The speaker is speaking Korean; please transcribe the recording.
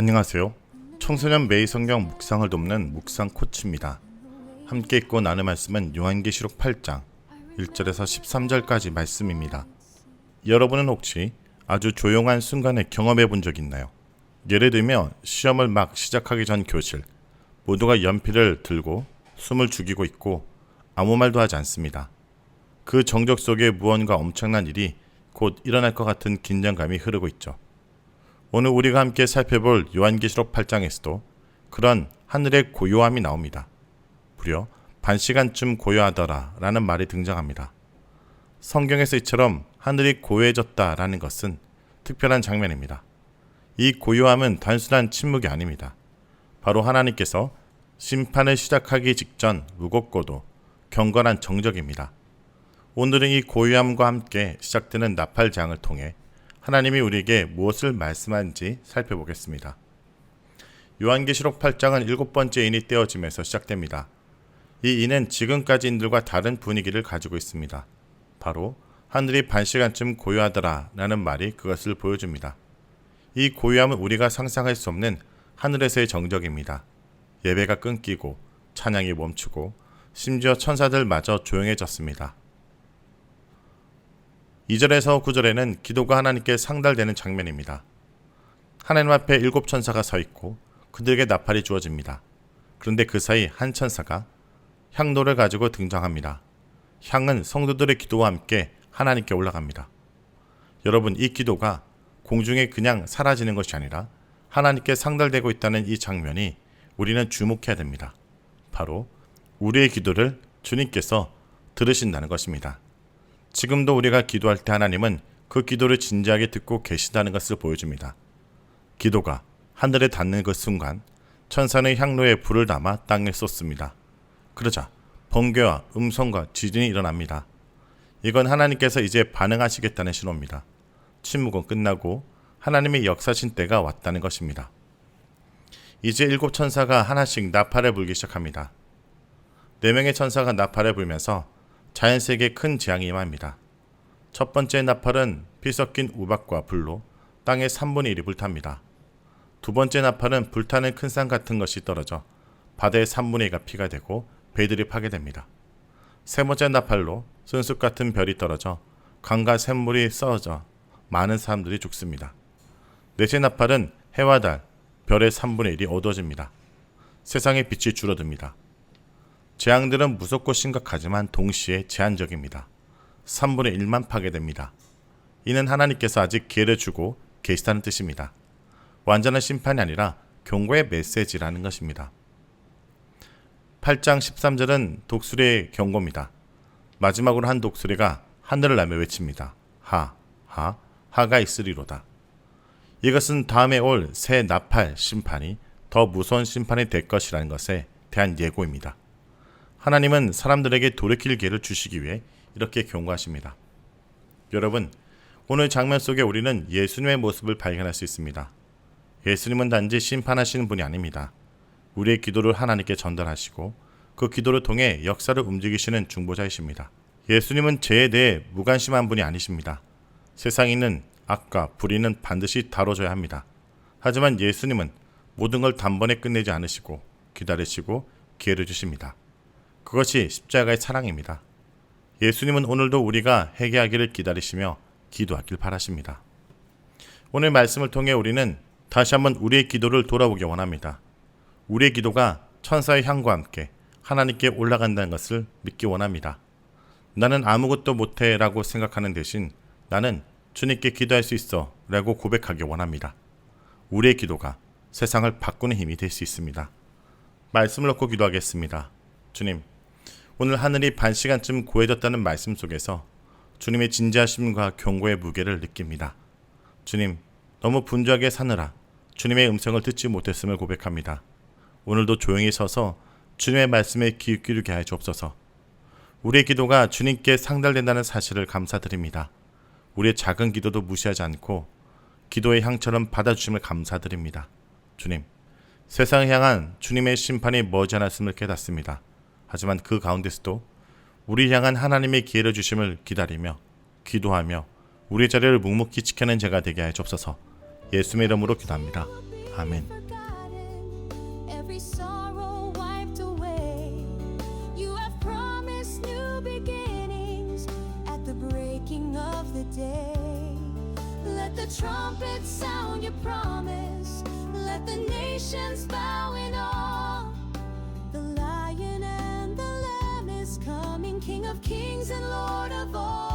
안녕하세요. 청소년 매일 성경 묵상을 돕는 묵상 코치입니다. 함께 읽고 나눌 말씀은 요한계시록 8장 1절에서 13절까지 말씀입니다. 여러분은 혹시 아주 조용한 순간을 경험해 본 적 있나요? 예를 들면 시험을 막 시작하기 전 교실 모두가 연필을 들고 숨을 죽이고 있고 아무 말도 하지 않습니다. 그 정적 속에 무언가 엄청난 일이 곧 일어날 것 같은 긴장감이 흐르고 있죠. 오늘 우리가 함께 살펴볼 요한계시록 8장에서도 그런 하늘의 고요함이 나옵니다. 무려 반 시간쯤 고요하더라 라는 말이 등장합니다. 성경에서 이처럼 하늘이 고요해졌다 라는 것은 특별한 장면입니다. 이 고요함은 단순한 침묵이 아닙니다. 바로 하나님께서 심판을 시작하기 직전 무겁고도 경건한 정적입니다. 오늘은 이 고요함과 함께 시작되는 나팔장을 통해 하나님이 우리에게 무엇을 말씀하는지 살펴보겠습니다. 요한계시록 8장은 일곱 번째 인이 떼어짐에서 시작됩니다. 이 인은 지금까지 인들과 다른 분위기를 가지고 있습니다. 바로 하늘이 반 시간쯤 고요하더라 라는 말이 그것을 보여줍니다. 이 고요함은 우리가 상상할 수 없는 하늘에서의 정적입니다. 예배가 끊기고 찬양이 멈추고 심지어 천사들마저 조용해졌습니다. 2절에서 9절에는 기도가 하나님께 상달되는 장면입니다. 하나님 앞에 일곱 천사가 서 있고 그들에게 나팔이 주어집니다. 그런데 그 사이 한 천사가 향로를 가지고 등장합니다. 향은 성도들의 기도와 함께 하나님께 올라갑니다. 여러분, 이 기도가 공중에 그냥 사라지는 것이 아니라 하나님께 상달되고 있다는 이 장면이 우리는 주목해야 됩니다. 바로 우리의 기도를 주님께서 들으신다는 것입니다. 지금도 우리가 기도할 때 하나님은 그 기도를 진지하게 듣고 계시다는 것을 보여줍니다. 기도가 하늘에 닿는 그 순간 천사는 향로에 불을 담아 땅에 쏟습니다. 그러자 번개와 음성과 지진이 일어납니다. 이건 하나님께서 이제 반응하시겠다는 신호입니다. 침묵은 끝나고 하나님의 역사신 때가 왔다는 것입니다. 이제 일곱 천사가 하나씩 나팔을 불기 시작합니다. 네 명의 천사가 나팔을 불면서 자연 세계에 큰 재앙이 임합니다. 첫 번째 나팔은 피 섞인 우박과 불로 땅의 3분의 1이 불탑니다. 두 번째 나팔은 불타는 큰 산 같은 것이 떨어져 바다의 3분의 2가 피가 되고 배들이 파괴됩니다. 세 번째 나팔로 순숲 같은 별이 떨어져 강과 샘물이 썩어져 많은 사람들이 죽습니다. 넷째 나팔은 해와 달, 별의 3분의 1이 어두워집니다. 세상의 빛이 줄어듭니다. 재앙들은 무섭고 심각하지만 동시에 제한적입니다. 3분의 1만 파괴됩니다. 이는 하나님께서 아직 기회를 주고 계시다는 뜻입니다. 완전한 심판이 아니라 경고의 메시지라는 것입니다. 8장 13절은 독수리의 경고입니다. 마지막으로 한 독수리가 하늘을 날며 외칩니다. 하, 하, 하가 있으리로다. 이것은 다음에 올 새 나팔 심판이 더 무서운 심판이 될 것이라는 것에 대한 예고입니다. 하나님은 사람들에게 돌이킬 기회를 주시기 위해 이렇게 경고하십니다. 여러분, 오늘 장면 속에 우리는 예수님의 모습을 발견할 수 있습니다. 예수님은 단지 심판하시는 분이 아닙니다. 우리의 기도를 하나님께 전달하시고 그 기도를 통해 역사를 움직이시는 중보자이십니다. 예수님은 죄에 대해 무관심한 분이 아니십니다. 세상에 있는 악과 불의는 반드시 다뤄져야 합니다. 하지만 예수님은 모든 걸 단번에 끝내지 않으시고 기다리시고 기회를 주십니다. 그것이 십자가의 사랑입니다. 예수님은 오늘도 우리가 회개하기를 기다리시며 기도하길 바라십니다. 오늘 말씀을 통해 우리는 다시 한번 우리의 기도를 돌아보기 원합니다. 우리의 기도가 천사의 향과 함께 하나님께 올라간다는 것을 믿기 원합니다. 나는 아무것도 못해 라고 생각하는 대신 나는 주님께 기도할 수 있어 라고 고백하기 원합니다. 우리의 기도가 세상을 바꾸는 힘이 될 수 있습니다. 말씀을 놓고 기도하겠습니다. 주님, 오늘 하늘이 반 시간쯤 고해졌다는 말씀 속에서 주님의 진지하심과 경고의 무게를 느낍니다. 주님, 너무 분주하게 사느라 주님의 음성을 듣지 못했음을 고백합니다. 오늘도 조용히 서서 주님의 말씀에 귀 기울게 하여 주옵소서. 우리의 기도가 주님께 상달된다는 사실을 감사드립니다. 우리의 작은 기도도 무시하지 않고 기도의 향처럼 받아주심을 감사드립니다. 주님, 세상을 향한 주님의 심판이 머지않았음을 깨닫습니다. 하지만 그 가운데서도 우리 향한 하나님의 기회를 주심을 기다리며 기도하며 우리 자리를 묵묵히 지켜낸 제가 되게 하여 주옵소서. 예수의 이름으로 기도합니다. 아멘. forgotten, every sorrow wiped away. You have promised new beginnings at the breaking of the day. Let the trumpet sound your promise. Let the nations bow in awe. Coming, King of kings and Lord of all.